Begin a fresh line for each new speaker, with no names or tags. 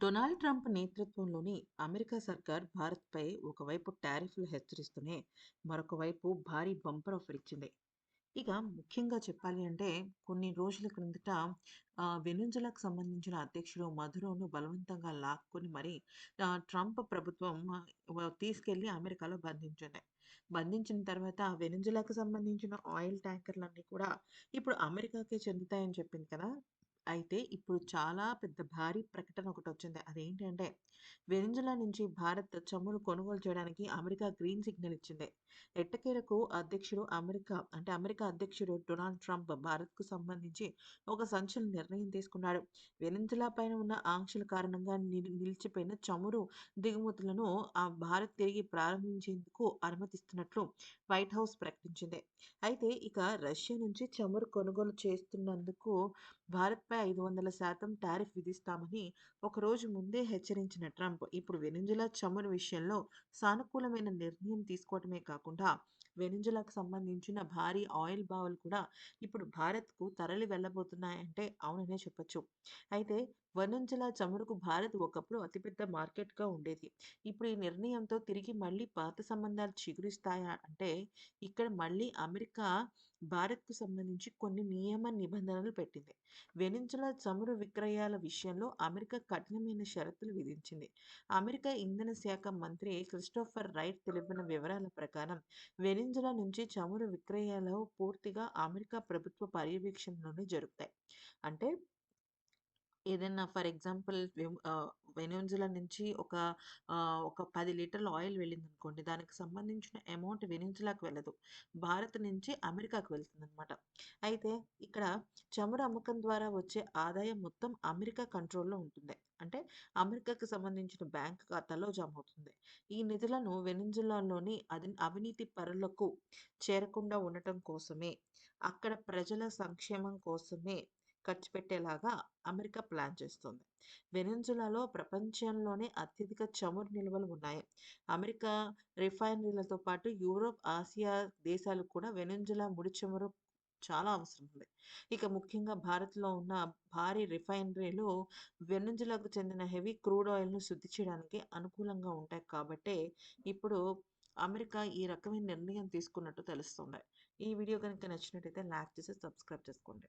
Donald Trump నేతృత్వంలోని America సర్కార్ భారత్పై ఒకవైపు టారిఫ్లు హెచ్చరిస్తూనే మరొక వైపు భారీ బంపర్ ఆఫర్ ఇచ్చింది. ఇక ముఖ్యంగా చెప్పాలి అంటే కొన్ని రోజుల క్రిందట ఆ, సంబంధించిన అధ్యక్షుడు మధురోను బలవంతంగా లాక్కొని మరి ట్రంప్ ప్రభుత్వం తీసుకెళ్ళి అమెరికాలో బంధించింది. బంధించిన తర్వాత వెనుజులకు సంబంధించిన ఆయిల్ ట్యాంకర్లన్నీ కూడా ఇప్పుడు అమెరికాకే చెందుతాయని చెప్పింది కదా. అయితే ఇప్పుడు చాలా పెద్ద భారీ ప్రకటన ఒకటి వచ్చింది అదేంటంటే వెనిజులా నుంచి భారత్ చమురు కొనుగోలు చేయడానికి అమెరికా గ్రీన్ సిగ్నల్ ఇచ్చింది. ఎట్టకేలకు అధ్యక్షుడు అమెరికా అంటే అమెరికా అధ్యక్షుడు డొనాల్డ్ ట్రంప్ భారత్కు సంబంధించి ఒక సంచలన నిర్ణయం తీసుకున్నాడు. వెనిజులా పైన ఉన్న ఆంక్షల కారణంగా నిలిచిపోయిన చమురు దిగుమతులను ఆ భారత్ తిరిగి ప్రారంభించేందుకు అనుమతిస్తున్నట్లు వైట్ హౌస్ ప్రకటించింది. అయితే ఇక రష్యా నుంచి చమురు కొనుగోలు చేస్తున్నందుకు భారత్పై ఐదు వందల శాతం టారిఫ్ విధిస్తామని ఒక రోజు ముందే హెచ్చరించిన ట్రంప్ ఇప్పుడు వెనిజులా చమురు విషయంలో సానుకూలమైన నిర్ణయం తీసుకోవటమే కాకుండా వెనిజులాకు సంబంధించిన భారీ ఆయిల్ బావులు కూడా ఇప్పుడు భారత్కు తరలి వెళ్ళబోతున్నాయంటే అవుననే చెప్పొచ్చు. అయితే వెనిజులా చమురుకు భారత్ ఒకప్పుడు అతిపెద్ద మార్కెట్గా ఉండేది. ఇప్పుడు ఈ నిర్ణయంతో తిరిగి మళ్ళీ పాత సంబంధాలు చిగురిస్తాయా అంటే ఇక్కడ మళ్ళీ అమెరికా భారత్కు సంబంధించి కొన్ని నియమ నిబంధనలు పెట్టింది. వెనిజులా చమురు విక్రయాల విషయంలో అమెరికా కఠినమైన షరతులు విధించింది. అమెరికా ఇంధన శాఖ మంత్రి క్రిస్టోఫర్ రైట్ తెలిపిన వివరాల ప్రకారం వెనిజులా నుంచి చమురు విక్రయాలు పూర్తిగా అమెరికా ప్రభుత్వ పర్యవేక్షణలోనే జరుగుతాయి. అంటే ఏదైనా ఫర్ ఎగ్జాంపుల్ వెనిజులా నుంచి ఒక ఒక పది లీటర్ల ఆయిల్ వెళ్ళింది అనుకోండి దానికి సంబంధించిన అమౌంట్ వెనిజులాకు వెళ్ళదు. భారత్ నుంచి అమెరికాకు వెళ్తుంది అనమాట అయితే ఇక్కడ చమురు అమ్మకం ద్వారా వచ్చే ఆదాయం మొత్తం అమెరికా కంట్రోల్లో ఉంటుంది. అంటే అమెరికాకు సంబంధించిన బ్యాంక్ ఖాతాలో జమ అవుతుంది ఈ నిధులను వెనిజులాలోని అది అవినీతి పరులకు చేరకుండా ఉండటం కోసమే అక్కడ ప్రజల సంక్షేమం కోసమే ఖర్చు పెట్టేలాగా అమెరికా ప్లాన్ చేస్తుంది. వెనిజులాలో ప్రపంచంలోనే అత్యధిక చమురు నిల్వలు ఉన్నాయి. అమెరికా రిఫైనరీలతో పాటు యూరోప్ ఆసియా దేశాలు కూడా వెనిజులా ముడి చమురు చాలా అవసరం ఉంది. ఇక ముఖ్యంగా భారత్లో ఉన్న భారీ రిఫైనరీలు వెనిజులాకు చెందిన హెవీ క్రూడ్ ఆయిల్ను శుద్ధి చేయడానికి అనుకూలంగా ఉంటాయి కాబట్టి ఇప్పుడు అమెరికా ఈ రకమైన నిర్ణయం తీసుకున్నట్టు తెలుస్తుంది. ఈ వీడియో కనుక నచ్చినట్టయితే లైక్ చేసి సబ్స్క్రైబ్ చేసుకోండి.